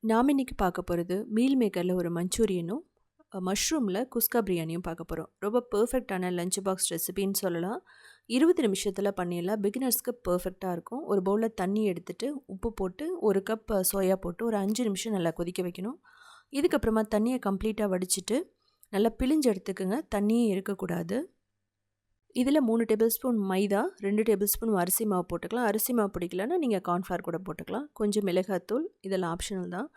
நாம் இன்றைக்கி பார்க்க போகிறது மீல் மேக்கரில் ஒரு மஞ்சூரியனும் மஷ்ரூமில் குஸ்கா பிரியாணியும் பார்க்க போகிறோம் ரொம்ப பர்ஃபெக்டான லஞ்ச் பாக்ஸ் ரெசிபின்னு சொல்லலாம். இருபது நிமிஷத்தில் பண்ணிடலாம். பிகினர்ஸ்க்கு பர்ஃபெக்டாக இருக்கும். ஒரு பவுலில் தண்ணி எடுத்துகிட்டு உப்பு போட்டு ஒரு கப் சோயா போட்டு ஒரு அஞ்சு நிமிஷம் நல்லா கொதிக்க வைக்கணும். இதுக்கப்புறமா தண்ணியை கம்ப்ளீட்டாக வடிச்சிட்டு நல்லா பிழிஞ்சு எடுத்துக்கோங்க. தண்ணியே இருக்கக்கூடாது. இதில் மூணு டேபிள் ஸ்பூன் மைதா ரெண்டு டேபிள் ஸ்பூன் அரிசி மாவு போட்டுக்கலாம். அரிசி மாவு பிடிக்கலன்னா நீங்கள் கார்ன்ஃப்ளவர் கூட போட்டுக்கலாம். கொஞ்சம் மிளகாத்தூள் இதெல்லாம் ஆப்ஷனல் தான்.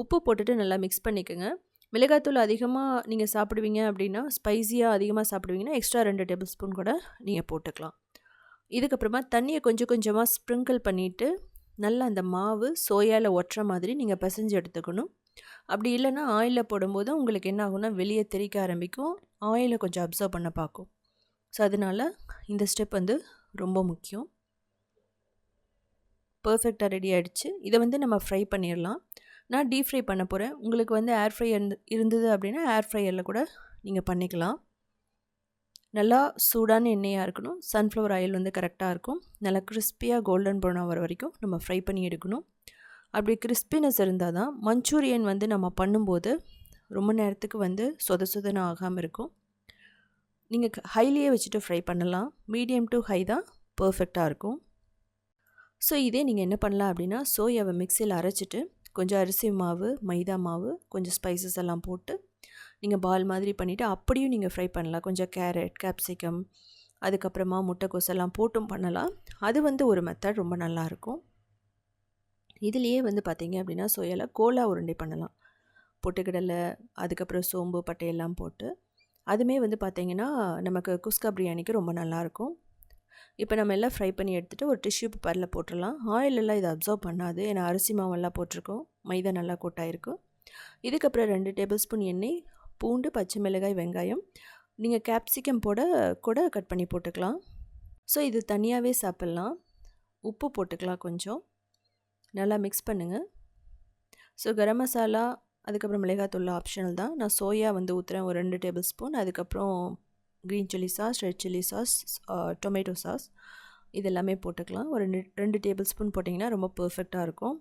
உப்பு போட்டுட்டு நல்லா மிக்ஸ் பண்ணிக்கோங்க. மிளகாத்தூள் அதிகமாக நீங்கள் சாப்பிடுவீங்க அப்படின்னா ஸ்பைஸியாக அதிகமாக சாப்பிடுவீங்கன்னா எக்ஸ்ட்ரா ரெண்டு டேபிள் ஸ்பூன் கூட நீங்கள் போட்டுக்கலாம். இதுக்கப்புறமா தண்ணியை கொஞ்சம் கொஞ்சமாக ஸ்ப்ரிங்கிள் பண்ணிவிட்டு நல்லா அந்த மாவு சோயாவில் ஒட்டுற மாதிரி நீங்கள் பிசைஞ்சு எடுத்துக்கணும். அப்படி இல்லைன்னா ஆயிலில் போடும்போது உங்களுக்கு என்ன ஆகும்னா வெளியே தெறிக்க ஆரம்பிக்கும். ஆயிலை கொஞ்சம் அப்சர்வ் பண்ண பார்க்கும். ஸோ அதனால் இந்த ஸ்டெப் வந்து ரொம்ப முக்கியம். பர்ஃபெக்டாக ரெடி ஆகிடுச்சு இதை வந்து நம்ம ஃப்ரை பண்ணிடலாம். நான் டீப் ஃப்ரை பண்ண போகிறேன் உங்களுக்கு வந்து ஏர் ஃப்ரை இருந்தது அப்படின்னா ஏர் ஃப்ரையரில் கூட நீங்கள் பண்ணிக்கலாம். நல்லா சூடான எண்ணெயாக இருக்கணும். சன்ஃப்ளவர் ஆயில் வந்து கரெக்டாக இருக்கும். நல்லா கிறிஸ்பியாக கோல்டன் ப்ரௌன் வர வரைக்கும் நம்ம ஃப்ரை பண்ணி எடுக்கணும். அப்படி கிறிஸ்பினஸ் இருந்தால் தான் மஞ்சூரியன் வந்து நம்ம பண்ணும்போது ரொம்ப நேரத்துக்கு வந்து சொத சொதன ஆகாமல் இருக்கும். நீங்கள் ஹைலியே வச்சுட்டு ஃப்ரை பண்ணலாம். மீடியம் டு ஹை தான் பர்ஃபெக்டாக இருக்கும். ஸோ இதே நீங்கள் என்ன பண்ணலாம் அப்படின்னா சோயாவை மிக்சியில் அரைச்சிட்டு கொஞ்சம் அரிசி மாவு மைதா மாவு கொஞ்சம் ஸ்பைசஸ் எல்லாம் போட்டு நீங்கள் பால் மாதிரி பண்ணிவிட்டு அப்படியும் நீங்கள் ஃப்ரை பண்ணலாம். கொஞ்சம் கேரட் கேப்சிகம் அதுக்கப்புறமா முட்டைக்கோஸ் எல்லாம் போட்டும் பண்ணலாம். அது வந்து ஒரு மெத்தட் ரொம்ப நல்லாயிருக்கும் இதுலேயே வந்து பார்த்திங்க அப்படின்னா சோயாவில் கோலா உருண்டை பண்ணலாம். பொட்டுக்கடலை அதுக்கப்புறம் சோம்பு பட்டையெல்லாம் போட்டு அதுவுமே வந்து பார்த்திங்கன்னா நமக்கு குஸ்கா பிரியாணிக்கு ரொம்ப நல்லாயிருக்கும். இப்போ நம்ம எல்லாம் ஃப்ரை பண்ணி எடுத்துகிட்டு ஒரு டிஷ்யூ பேப்பரில் போட்டுடலாம். ஆயிலெல்லாம் இதை அப்சர்வ் பண்ணாது. ஏன்னா அரிசி மாவெல்லாம் போட்டிருக்கோம். மைதா நல்லா கொட்டாயிருக்கும் இதுக்கப்புறம் ரெண்டு டேபிள் ஸ்பூன் எண்ணெய் பூண்டு பச்சை மிளகாய் வெங்காயம். நீங்கள் கேப்சிகம் போட கூட கட் பண்ணி போட்டுக்கலாம். ஸோ இது தனியாகவே சாப்பிட்லாம். உப்பு போட்டுக்கலாம் கொஞ்சம். நல்லா மிக்ஸ் பண்ணுங்கள் ஸோ கரம் மசாலா அதுக்கப்புறம் மிளகாத்தூள் ஆப்ஷனல் தான். நான் சோயா வந்து ஊற்றுறேன் ஒரு ரெண்டு டேபிள் ஸ்பூன் அதுக்கப்புறம் green chilli sauce red chilli sauce tomato sauce இதெல்லாமே போட்டுக்கலாம். ஒரு ரெண்டு ரெண்டு டேபிள் ஸ்பூன் போட்டிங்கன்னா ரொம்ப பர்ஃபெக்டாக இருக்கும்.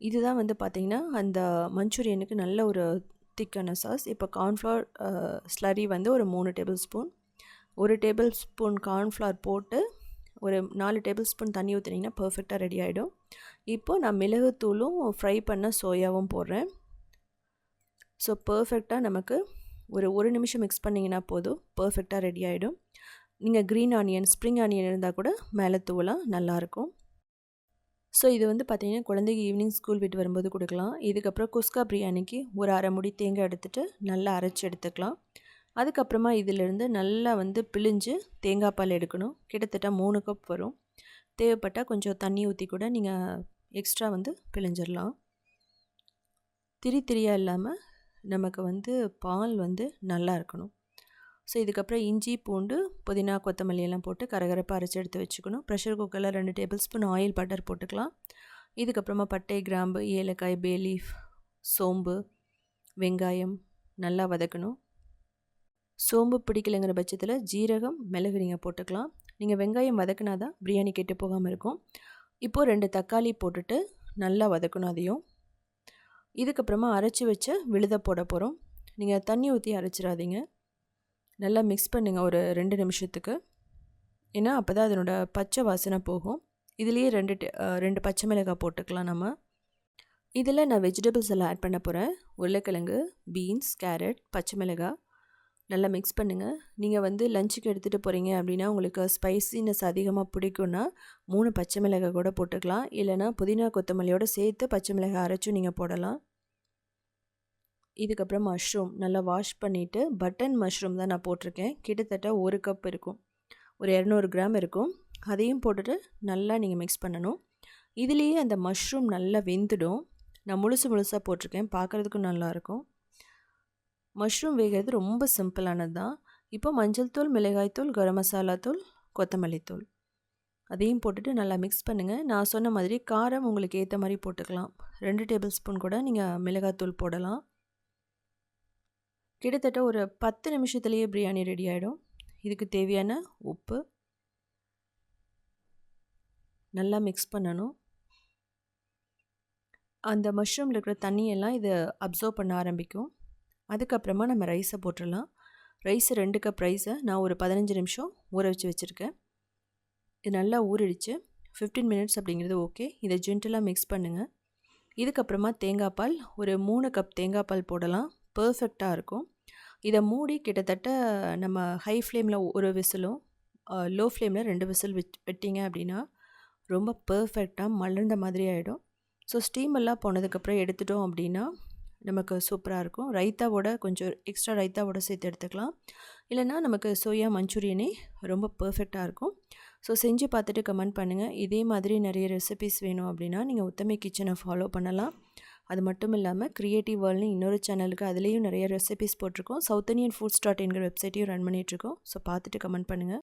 இதுதான் வந்து பார்த்திங்கன்னா அந்த மஞ்சூரியனுக்கு நல்ல ஒரு திக்கான சாஸ் இப்போ கார்ன்ஃப்ளவர் ஸ்லரி வந்து ஒரு மூணு டேபிள் ஸ்பூன் ஒரு டேபிள் ஸ்பூன் கார்ன்ஃப்ளவர் போட்டு ஒரு நாலு டேபிள் ஸ்பூன் தண்ணி ஊற்றுனீங்கன்னா பர்ஃபெக்டாக ரெடி ஆகிடும் இப்போது நான் மிளகுத்தூளும் ஃப்ரை பண்ண சோயாவும் போடுறேன். ஸோ பர்ஃபெக்டாக நமக்கு ஒரு ஒரு நிமிஷம் மிக்ஸ் பண்ணிங்கன்னா போதும். பர்ஃபெக்டாக ரெடி ஆகிடும் நீங்கள் க்ரீன் ஆனியன் ஸ்ப்ரிங் ஆனியன் இருந்தால் கூட மேலே தூவலாம் நல்லாயிருக்கும் ஸோ இது வந்து பார்த்திங்கன்னா குழந்தைக்கு ஈவினிங் ஸ்கூல் விட்டு வரும்போது கொடுக்கலாம். இதுக்கப்புறம் குஸ்கா பிரியாணிக்கு ஒரு அரை முடி தேங்காய் எடுத்துகிட்டு நல்லா அரைச்சி எடுத்துக்கலாம். அதுக்கப்புறமா இதிலிருந்து நல்லா வந்து பிழிஞ்சு தேங்காய் பால் எடுக்கணும். கிட்டத்தட்ட மூணு கப் வரும். தேவைப்பட்டால் கொஞ்சம் தண்ணி ஊற்றி கூட நீங்கள் எக்ஸ்ட்ரா வந்து பிழிஞ்சிடலாம் திரி திரியாக இல்லாமல் நமக்கு வந்து பால் வந்து நல்லா இருக்கணும். ஸோ இதுக்கப்புறம் இஞ்சி பூண்டு புதினா கொத்தமல்லி எல்லாம் போட்டு கரகரப்பாக அரைச்சி எடுத்து வச்சுக்கணும். ப்ரெஷர் குக்கரில் ரெண்டு டேபிள் ஸ்பூன் ஆயில் பட்டர் போட்டுக்கலாம். இதுக்கப்புறமா பட்டை கிராம்பு ஏலக்காய் பேலீஃப் சோம்பு வெங்காயம் நல்லா வதக்கணும். சோம்பு பிடிக்கலைங்கிற பட்சத்தில் ஜீரகம் மிளகு நீங்கள் போட்டுக்கலாம். நீங்கள் வெங்காயம் வதக்கினா தான் பிரியாணி கெட்டு போகாமல் இருக்கும். இப்போது ரெண்டு தக்காளி போட்டுட்டு நல்லா வதக்கணும் அதையும். இதுக்கப்புறமா அரைச்சி வச்ச விழுத போட போகிறோம் நீங்கள் தண்ணி ஊற்றி அரைச்சிடாதீங்க. நல்லா மிக்ஸ் பண்ணுங்கள் ஒரு ரெண்டு நிமிஷத்துக்கு. ஏன்னா அப்போ தான் அதனோட பச்சை வாசனை போகும். இதுலேயே ரெண்டு ரெண்டு பச்சை மிளகாய் போட்டுக்கலாம் நம்ம. இதில் நான் வெஜிடபிள்ஸ் எல்லாம் ஆட் பண்ண போகிறேன் உருளைக்கிழங்கு பீன்ஸ் கேரட் பச்சை மிளகாய். நல்லா மிக்ஸ் பண்ணுங்கள் நீங்கள் வந்து லஞ்சுக்கு எடுத்துகிட்டு போகிறீங்க அப்படின்னா உங்களுக்கு ஸ்பைசினஸ் அதிகமாக பிடிக்கும்னா மூணு பச்சை மிளகாய் கூட போட்டுக்கலாம். இல்லைனா புதினா கொத்தமல்லியோடு சேர்த்து பச்சை மிளகாய் அரைச்சும் நீங்கள் போடலாம். இதுக்கப்புறம் மஷ்ரூம் நல்லா வாஷ் பண்ணிவிட்டு பட்டன் மஷ்ரூம் தான் நான் போட்டிருக்கேன். கிட்டத்தட்ட ஒரு கப் இருக்கும். ஒரு இரநூறு கிராம் இருக்கும். அதையும் போட்டுட்டு நல்லா நீங்கள் மிக்ஸ் பண்ணணும். இதுலேயே அந்த மஷ்ரூம் நல்லா வெந்துடும். நான் முழுசு முழுசாக போட்டிருக்கேன். பார்க்குறதுக்கும் நல்லாயிருக்கும் மஷ்ரூம் வேகிறது ரொம்ப சிம்பிளானது தான் இப்போ மஞ்சள் தூள் மிளகாய்த்தூள் கரம் மசாலா தூள் கொத்தமல்லி தூள். அதையும் போட்டுட்டு நல்லா மிக்ஸ் பண்ணுங்கள் நான் சொன்ன மாதிரி காரம் உங்களுக்கு ஏற்ற மாதிரி போட்டுக்கலாம். ரெண்டு டேபிள் ஸ்பூன் கூட நீங்கள் மிளகாத்தூள் போடலாம். கிட்டத்தட்ட ஒரு பத்து நிமிஷத்துலேயே பிரியாணி ரெடி ஆகிடும் இதுக்கு தேவையான உப்பு நல்லா மிக்ஸ் பண்ணணும். அந்த மஷ்ரூமில் இருக்கிற தண்ணியெல்லாம் இதை அப்சர்வ் பண்ண ஆரம்பிக்கும். அதுக்கப்புறமா நம்ம ரைஸை போட்டுடலாம். ரைஸ் ரெண்டு கப் ரைஸை நான் ஒரு பதினஞ்சு நிமிஷம் ஊற வச்சு வச்சுருக்கேன். இது நல்லா ஊறிடுச்சு. ஃபிஃப்டீன் மினிட்ஸ் அப்படிங்கிறது ஓகே இதை ஜென்டலாக மிக்ஸ் பண்ணுங்கள் இதுக்கப்புறமா தேங்காய் பால் ஒரு மூணு கப் தேங்காய் பால் போடலாம். பர்ஃபெக்டாக இருக்கும். இதை மூடி கிட்டத்தட்ட நம்ம ஹை ஃப்ளேமில் ஒரு விசிலும் லோ ஃப்ளேமில் ரெண்டு விசில் விட் வெட்டிங்க அப்படின்னா ரொம்ப பர்ஃபெக்டாக மலர்ந்த மாதிரி ஆகிடும் ஸோ ஸ்டீம் எல்லாம் போனதுக்கப்புறம் எடுத்துட்டோம் அப்படின்னா நமக்கு சூப்பராக இருக்கும். ரைத்தாவோட கொஞ்சம் எக்ஸ்ட்ரா ரைத்தாவோட சேர்த்து எடுத்துக்கலாம். இல்லைனா நமக்கு சோயா மஞ்சூரியனே ரொம்ப பர்ஃபெக்டாக இருக்கும். ஸோ செஞ்சு பார்த்துட்டு கமெண்ட் பண்ணுங்கள் இதே மாதிரி நிறைய ரெசிபிஸ் வேணும் அப்படின்னா நீங்கள் உத்தமை கிச்சனை ஃபாலோ பண்ணலாம். அது மட்டும் இல்லாமல் க்ரியேட்டிவ் வேர்ல்னு இன்னொரு சேனலுக்கு அதுலேயும் நிறைய ரெசிபிஸ் போட்டிருக்கோம். சவுத் இந்தியன் ஃபுட்ஸ் டாட் என்கிற வெப்சைட்டையும் ரன் பண்ணிகிட்ருக்கோம் ஸோ பார்த்துட்டு கமெண்ட் பண்ணுங்கள்